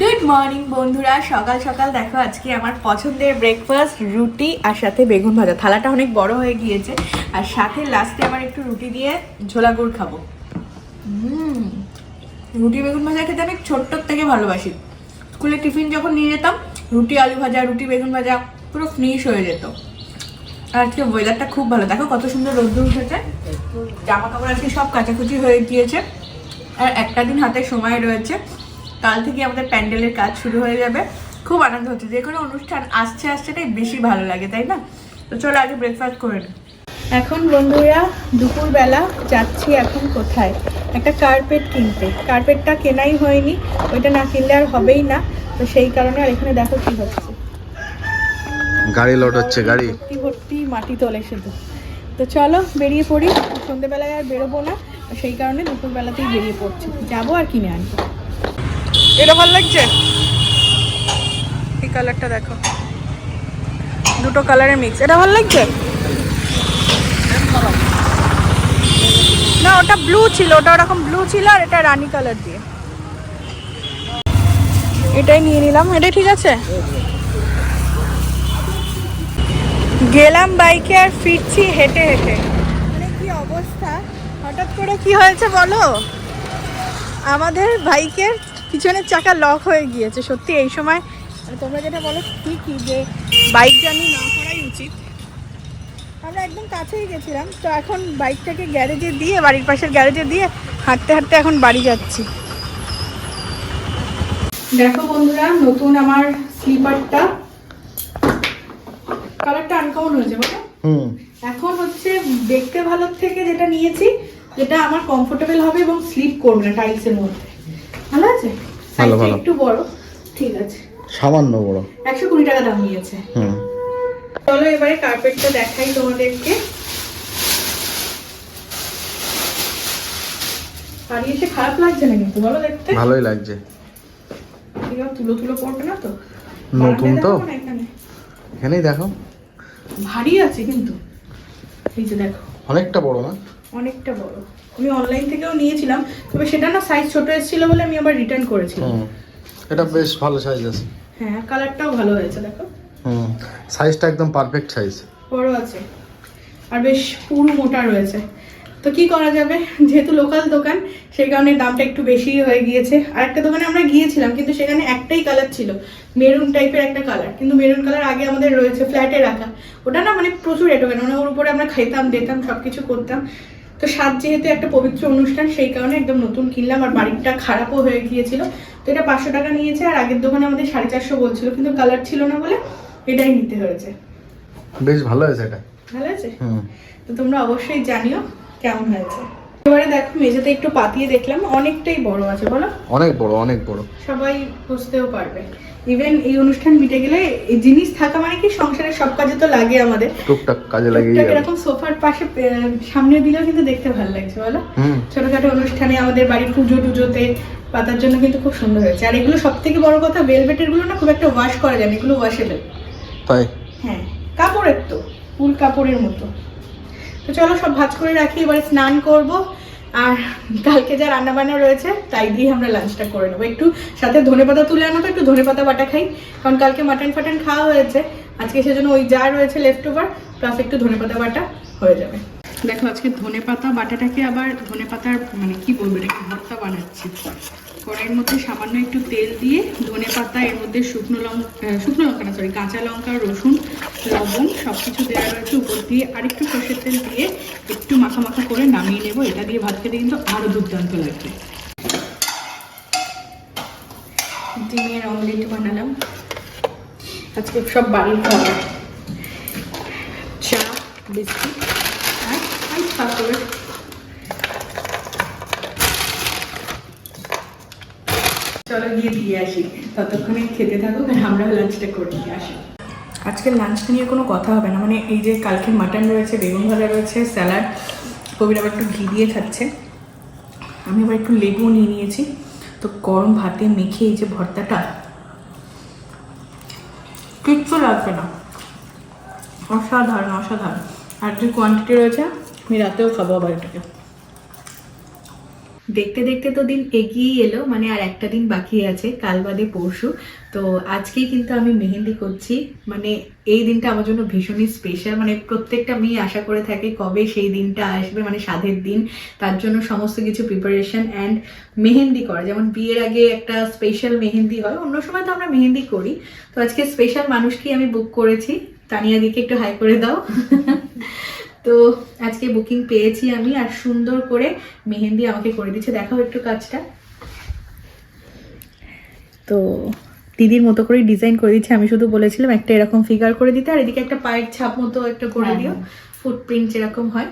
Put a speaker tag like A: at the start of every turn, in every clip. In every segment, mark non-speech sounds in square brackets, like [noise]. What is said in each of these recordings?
A: Good morning বন্ধুরা। সকাল সকাল দেখো, আজকে আমার পছন্দের ব্রেকফাস্ট রুটি আর সাথে বেগুন ভাজা। থালাটা অনেক বড় হয়ে গিয়েছে। আর সাথে লাস্টে আমার একটু রুটি দিয়ে ঝোলা গুড় খাব। রুটি, বেগুন ভাজা খেতে আমি ছোট্টর থেকে ভালোবাসি। স্কুলে টিফিন যখন নিয়ে যেতাম, রুটি, আলু ভাজা, রুটি, বেগুন ভাজা, পুরো ফিনিশ হয়ে যেত। আর আজকে ওয়েদারটা খুব ভালো। দেখো কত সুন্দর রোদ্দুর উঠেছে। জামা কাপড় আজকে সব কাচাকুচি হয়ে গিয়েছে। আর একটা দিন হাতে সময় রয়েছে। কাল থেকে আমাদের প্যান্ডেলের কাজ শুরু হয়ে যাবে। খুব আনন্দ হচ্ছে। যে কোনো অনুষ্ঠান আসছে আসছেটাই বেশি ভালো লাগে তাই না? তো চলো আগে ব্রেকফাস্ট করে নিই এখন বন্ধুরা দুপুরবেলা যাচ্ছি এখন কোথায়? একটা কার্পেট কিনতে। কার্পেটটা কেনাই হয়নি ওইটা না কিনলে আর হবেই না। তো সেই কারণে আর এখানে দেখো কি হচ্ছে।
B: গাড়ি লোড হচ্ছে গাড়ি।
A: ভর্তি ভর্তি মাটি তোলে শুধু। তো চলো বেরিয়ে পড়ি। সন্ধ্যেবেলায় আর বেরোবো না। সেই কারণে দুপুরবেলাতেই বেরিয়ে পড়ছি। যাব আর কিনে আনব। এটা ভালো লাগছে? এই কালারটা দেখো। দুটো কালারের মিক্স এটা ভালো লাগছে? না, ওটা ব্লু ছিল। ওটা ওরকম ব্লু ছিল আর এটা রানী কালার দিয়ে। এটাই নিয়ে নিলাম। এটাই ঠিক আছে? গেলাম বাইকে আর ফিরছি হেঁটে হেঁটে। মানে কি অবস্থা? হঠাৎ করে কি হয়েছে বলো? আমাদের বাইকের পিছনের চাকা লক হয়ে গিয়েছে। সত্যি এই সময় তোমরা যেটা বলো ঠিকই যে বাইক জার্নি না করাই উচিত। আমরা একদম কাছেই গেছিলাম তো এখন বাইকটাকে গ্যারেজে দিয়ে বাড়ির পাশের গ্যারেজে দিয়ে হাঁটতে হাঁটতে এখন বাড়ি যাচ্ছি। দেখো বন্ধুরা নতুন আমার স্লিপারটা কালারটা আনকমন হয়েছে বলো।
B: হুম।
A: এখন হচ্ছে দেখতে ভালোর থেকে যেটা নিয়েছি যেটা আমার কমফোর্টেবল হবে এবং স্লিপ করবে না টাইলসের মধ্যে। ভালো আছে?
B: ভালো, ভালো।
A: একটু বড় ঠিক আছে।
B: সামান্য বড়।
A: একশো কুড়ি টাকা দাম নিয়েছে।
B: হুম।
A: চলো এবারে কার্পেটটা দেখাই তোমাদেরকে। বাড়ি এসে খারাপ লাগছে না কিন্তু বলো দেখতে?
B: ভালোই লাগছে।
A: ঠিক আছে তুলো তুলো পড়বে না তো?
B: নতুন তো? এখানেই দেখো।
A: ভারী আছে কিন্তু। এই যে দেখো।
B: অনেকটা বড় না?
A: অনেকটা বড়। আমি অনলাইন থেকেও নিয়েছিলাম তবে সেটা না সাইজ ছোট এসেছিল বলে আমি আবার রিটার্ন করেছিলাম।
B: এটা বেশ ভালো সাইজ আছে।
A: হ্যাঁ কালারটাও ভালো হয়েছে দেখো।
B: হুম সাইজটা একদম পারফেক্ট সাইজ
A: বড় আছে আর বেশ পুরো মোটা রয়েছে। তো কি করা যাবে? যেহেতু লোকাল দোকান সেই কারণে দামটা একটু বেশি হয়ে গিয়েছে। আর একটা দোকানে আমরা গিয়েছিলাম কিন্তু সেখানে একটাই কালার ছিল মেরুন টাইপের একটা কালার কিন্তু মেরুন কালার আগে আমাদের রয়েছে ফ্ল্যাটে রাখা। ওটা না মানে প্রচুর রেট মানে ওর উপরে আমরা খাইতাম দিতাম সব কিছু করতাম। তো সাত যেহেতু একটা পবিত্র অনুষ্ঠান সেই কারণে একদম নতুন কিনলাম আর বাড়িটা খারাপও হয়ে গিয়েছিল। তো এটা পাঁচশো টাকা নিয়েছে আর আগের দোকানে আমাদের সাড়ে চারশো বলছিল কিন্তু কালার ছিল না বলে এটাই নিতে হয়েছে।
B: বেশ ভালো হয়েছে এটা।
A: ভালো আছে তো তোমরা অবশ্যই জানিও কেমন হয়েছে। এবারে দেখো মেঝেতে একটু পাতিয়ে দেখলাম অনেকটাই বড় আছে বলো?
B: অনেক বড় অনেক বড়।
A: সবাই বুঝতেও পারবে। ইভেন এই অনুষ্ঠান মিটে গেলে এই জিনিস থাকা মানে কি সংসারের সব কাজে তো লাগে আমাদের।
B: টুকটাক কাজে যাবে
A: এরকম সোফার পাশে সামনে দিলেও কিন্তু দেখতে ভালো লাগছে বলো? ছোটখাটো অনুষ্ঠানে আমাদের বাড়ির পুজো টুজোতে পাতার জন্য কিন্তু খুব সুন্দর হয়েছে। আর এগুলো সব থেকে বড় কথা ভেলভেটেরগুলো না খুব একটা ওয়াশ করা যায় না এগুলো ওয়াশেবল
B: তাই?
A: হ্যাঁ কাপড়ের তো ফুল কাপড়ের মতো। তো চলো সব ভাজ করে রাখি এবারে স্নান করব। আর কালকে যা রান্না বান্না রয়েছে, তাই দিয়ে আমরা লাঞ্চটা করে নেব। একটু সাথে ধনে পাতা তুলে আনো তো, একটু ধনে পাতা বাটা খাই। কারণ কালকে মাটন ফাটন খাওয়া হয়েছে। আজকে সেজন্য ওই যা রয়েছে লেফট ওভার প্লাস একটু ধনে পাতা বাটা হয়ে যাবে। দেখো আজকে ধনে পাতা বাটাটাকে আবার ধনে পাতার মানে কি বলব এটা ভর্তা বানাচ্ছি। কড়াইয়ের মধ্যে সামান্য একটু তেল দিয়ে ধনে পাতা এর মধ্যে শুকনো লঙ্কা শুকনো লঙ্কা না সরি কাঁচা লঙ্কা রসুন লবণ সব কিছু দেওয়া রয়েছে উপর দিয়ে। আরেকটু সর্ষের তেল দিয়ে একটু মাখা মাখা করে নামিয়ে নেব। এটা দিয়ে ভাত খেতে কিন্তু আরও দুর্দান্ত লাগবে। ডিমের অমলেট বানালাম। আজকে সব বাড়ির খাবার। চা বিস্কুট আর আইস পাপড় চলো গিয়ে দিয়ে আসি। ততক্ষণে খেতে থাকুক আর আমরা লাঞ্চটা করে আসি। আজকের লাঞ্চটা নিয়ে কোনো কথা হবে না। মানে এই যে কালকে মাটন রয়েছে, বেগুন ভাজা রয়েছে স্যালাড কবির আবার একটু ঘি দিয়ে খাচ্ছে। আমি আবার একটু লেবু নিয়ে নিয়েছি। তো গরম ভাতে মেখে এই যে ভর্তাটা, কিচ্ছু লাগবে না। অসাধারণ অসাধারণ। আর যে কোয়ান্টিটি রয়েছে, আমি রাতেও খাব আবার এটাকে। দেখতে দেখতে তো দিন এগিয়েই এলো মানে আর একটা দিন বাকি আছে, কাল বাদে পরশু। তো আজকেই কিন্তু আমি মেহেন্দি করছি মানে এই দিনটা আমার জন্য ভীষণই স্পেশাল মানে প্রত্যেকটা মেয়ে আশা করে থাকে কবে সেই দিনটা আসবে মানে সাধের দিন। তার জন্য সমস্ত কিছু প্রিপারেশন অ্যান্ড মেহেন্দি করা। যেমন বিয়ের আগে একটা স্পেশাল মেহেন্দি হয়, অন্য সময় তো আমরা মেহেন্দি করি। তো আজকে স্পেশাল মানুষকেই আমি বুক করেছি। তানিয়া দিকে একটু হাই করে দাও। [laughs] তো আজকে বুকিং পেয়েছি আমি আর সুন্দর করে মেহেন্দি আমাকে করে দিচ্ছে দেখাও একটু কাজটা। তো দিদির মতো করে ডিজাইন করে দিচ্ছে আমি শুধু বলেছিলাম একটা এরকম ফিগার করে দিতে আর এদিকে একটা পায়ের ছাপ মতো একটা করে
C: হ্যাঁ,
A: দিও ফুটপ্রিন্ট যেরকম হয়।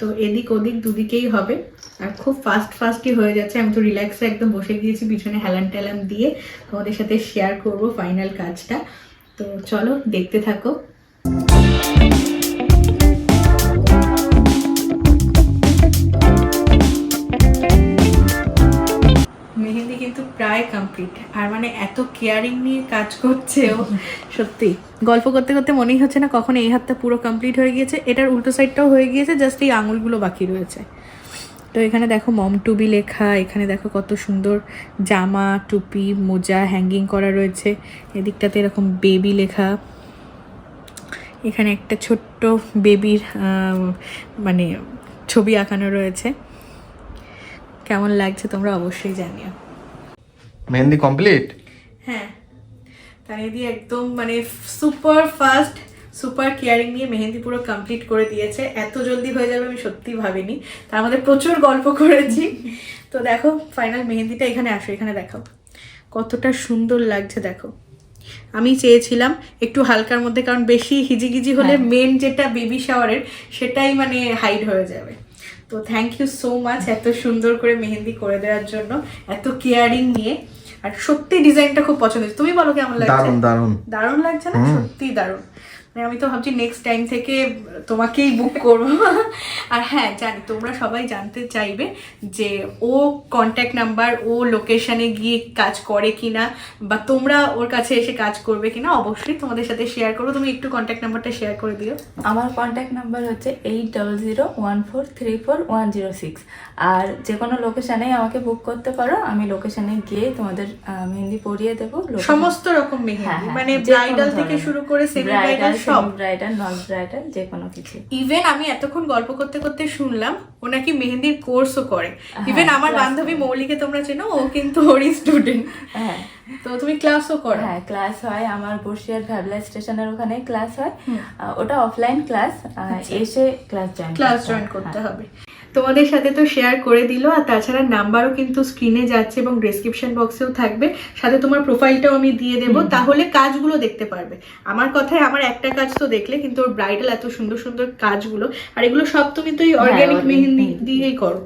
A: তো এদিক ওদিক দুদিকেই হবে। আর খুব ফাস্ট ফাস্টই হয়ে যাচ্ছে। আমি তো রিল্যাক্সে একদম বসে গিয়েছি পিছনে হেলান টেলান দিয়ে। তোমাদের সাথে শেয়ার করব ফাইনাল কাজটা। তো চলো দেখতে থাকো। মেহেন্দি কিন্তু প্রায় কমপ্লিট আর মানে এত কেয়ারিং নিয়ে কাজ করছে ও [laughs] সত্যি। গল্প করতে করতে মনেই হচ্ছে না কখন এই হাতটা পুরো কমপ্লিট হয়ে গিয়েছে। এটার উল্টো সাইডটাও হয়ে গিয়েছে জাস্ট এই আঙুলগুলো বাকি রয়েছে। তো এখানে দেখো মম টুবি লেখা, এখানে দেখো কত সুন্দর জামা, টুপি, মোজা হ্যাঙ্গিং করা রয়েছে। এদিকটাতে এরকম বেবি লেখা। এখানে একটা ছোট্ট বেবির মানে ছবি আঁকানো রয়েছে। কেমন লাগছে তোমরা অবশ্যই জানিও।
B: মেহেন্দি কমপ্লিট
A: হ্যাঁ। তানিয়া দিয়ে একদম মানে সুপার ফাস্ট সুপার কেয়ারিং নিয়ে মেহেন্দি পুরো কমপ্লিট করে দিয়েছে। এত জলদি হয়ে যাবে আমি সত্যি ভাবিনি। তার মধ্যে প্রচুর গল্প করেছি। তো দেখো ফাইনাল মেহেন্দিটা এখানে আসো এখানে দেখো কতটা সুন্দর লাগছে দেখো। আমি চেয়েছিলাম একটু হালকার মধ্যে কারণ বেশি হিজিগিজি হলে মেন যেটা বেবি শাওয়ারের সেটাই মানে হাইড হয়ে যাবে। তো থ্যাংক ইউ সো মাচ এত সুন্দর করে মেহেন্দি করে দেওয়ার জন্য এত কেয়ারিং নিয়ে। আর সত্যি ডিজাইনটা খুব পছন্দ তুমি বলো কেমন লাগছে?
B: দারুণ দারুণ।
A: দারুণ লাগছে না? সত্যি দারুণ। মানে আমি তো ভাবছি নেক্সট টাইম থেকে তোমাকেই বুক করব। আর হ্যাঁ জানি তোমরা সবাই জানতে চাইবে যে ও কন্ট্যাক্ট নাম্বার ও লোকেশনে গিয়ে কাজ করে কিনা বা তোমরা ওর কাছে এসে কাজ করবে কিনা অবশ্যই তোমাদের সাথে শেয়ার করব। তুমি একটু কন্ট্যাক্ট নাম্বারটা শেয়ার করে দিও।
C: আমার কন্ট্যাক্ট নাম্বার হচ্ছে eight double zero one four three four one zero six আর যে কোনো লোকেশানেই আমাকে বুক করতে পারো আমি লোকেশানে গিয়ে তোমাদের মেহেন্দি পরিয়ে দেবো।
A: সমস্ত রকম
C: হ্যাঁ,
A: মেহেন্দি
C: হ্যাঁ,
A: মানে ব্রাইডাল থেকে শুরু করে সেমি ব্রাইডাল সব।
C: ব্রাইডাল নন non-bridal, যে কোনো কিছু।
A: ইভেন আমি এতক্ষণ গল্প করতে করতে শুনলাম ও নাকি মেহেন্দির কোর্সও করে।
C: হ্যাঁ,
A: ইভেন আমার বান্ধবী মৌলিকে তোমরা চেনো ও কিন্তু ওরই স্টুডেন্ট
C: হ্যাঁ।
A: তো তুমি ক্লাসও করো।
C: হ্যাঁ ক্লাস হয় আমার বসিয়ার ভ্যাবলা স্টেশনের ওখানে ক্লাস হয়। ওটা অফলাইন ক্লাস এসে ক্লাস জয়েন
A: ক্লাস জয়েন করতে হবে। তোমাদের সাথে তো শেয়ার করে দিল আর তাছাড়া নাম্বারও কিন্তু স্ক্রিনে যাচ্ছে এবং ডেসক্রিপশন বক্সেও থাকবে। সাথে তোমার প্রোফাইলটাও আমি দিয়ে দেবো তাহলে কাজগুলো দেখতে পারবে। আমার কথায় আমার একটা কাজ তো দেখলে কিন্তু ওর ব্রাইডাল এত সুন্দর সুন্দর কাজগুলো আর এগুলো সব তুমি তো এই অর্গানিক মেহেন্দি
C: মেহেন্দি।
A: দিয়েই করো।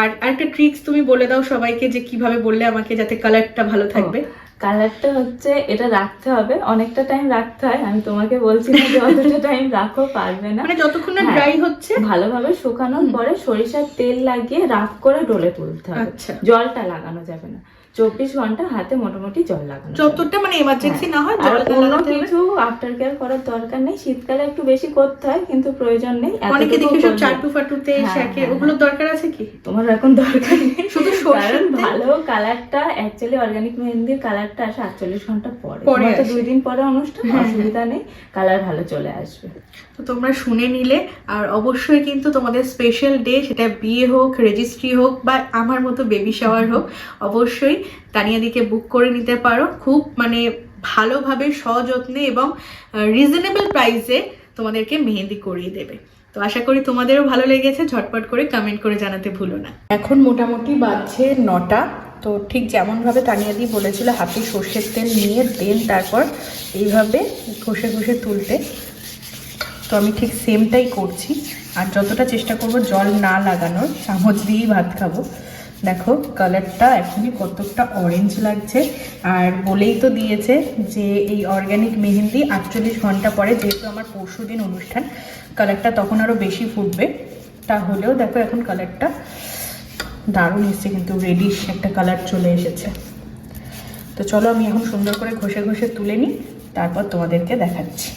A: আর আরেকটা ট্রিক্স তুমি বলে দাও সবাইকে যে কীভাবে বললে আমাকে যাতে কালারটা ভালো থাকবে।
C: কালারটা হচ্ছে এটা রাখতে হবে। অনেকটা টাইম রাখতে হয়। আমি তোমাকে বলছি না যে অতটা টাইম রাখো পারবে না।
A: মানে যতক্ষণ না
C: হ্যাঁ।
A: ড্রাই হচ্ছে?
C: ভালোভাবে শুকানোর পরে সরিষার তেল লাগিয়ে রাফ করে ডলে তুলতে হবে।
A: আচ্ছা।
C: জলটা লাগানো যাবে না। চব্বিশ ঘণ্টা হাতে মোটামুটি জল লাগানো।
A: মানে এমার্জেন্সি না হয়
C: হ্যাঁ। আর অন্য কিছু আফটার কেয়ার করার দরকার নেই। শীতকালে একটু বেশি করতে হয় কিন্তু প্রয়োজন নেই।
A: অনেকে দেখি সব চাটু ফাটুতে
C: হ্যাঁ, হ্যাঁ,
A: দরকার আছে কি?
C: তোমার এখন দরকার নেই। [laughs]
A: শুধু
C: কারণ ভালো কালারটা অ্যাকচুয়ালি অর্গানিক মেহেন্দির কালারটা আসে আটচল্লিশ ঘণ্টা পরে।
A: পরে
C: দুই দিন পরে অনুষ্ঠান অসুবিধা নেই কালার ভালো চলে আসবে।
A: তো তোমরা শুনে নিলে আর অবশ্যই কিন্তু তোমাদের স্পেশাল ডে সেটা বিয়ে হোক রেজিস্ট্রি হোক বা আমার মতো বেবি শাওয়ার হোক অবশ্যই তানিয়াদিকে বুক করে নিতে পারো। খুব মানে ভালোভাবে, সযত্নে এবং রিজনেবল প্রাইসে তোমাদেরকে মেহেন্দি করিয়ে দেবে। তো আশা করি তোমাদেরও ভালো লেগেছে। ঝটপট করে কমেন্ট করে জানাতে ভুলো না। এখন মোটামুটি বাজছে নটা। তো ঠিক যেমনভাবে তানিয়াদি বলেছিল, হাতে সর্ষের তেল নিয়ে দেন তারপর এইভাবে ঘষে ঘষে তুলতে। তো আমি ঠিক সেমটাই করছি। আর যতটা চেষ্টা করব জল না লাগানোর, চামচ দিয়েই ভাত খাব। দেখো কালারটা এখনই কতটা অরেঞ্জ লাগছে। আর বলেই তো দিয়েছে যে এই অর্গ্যানিক মেহেন্দি আটচল্লিশ ঘণ্টা পরে, যেহেতু আমার পরশু দিন অনুষ্ঠান কালারটা তখন আরও বেশি ফুটবে। তাহলেও দেখো এখন কালারটা দারুণ এসছে, কিন্তু রেডিশ একটা কালার চলে এসেছে। তো চলো আমি এখন সুন্দর করে ঘষে ঘষে তুলে নিই, তারপর তোমাদেরকে দেখাচ্ছি।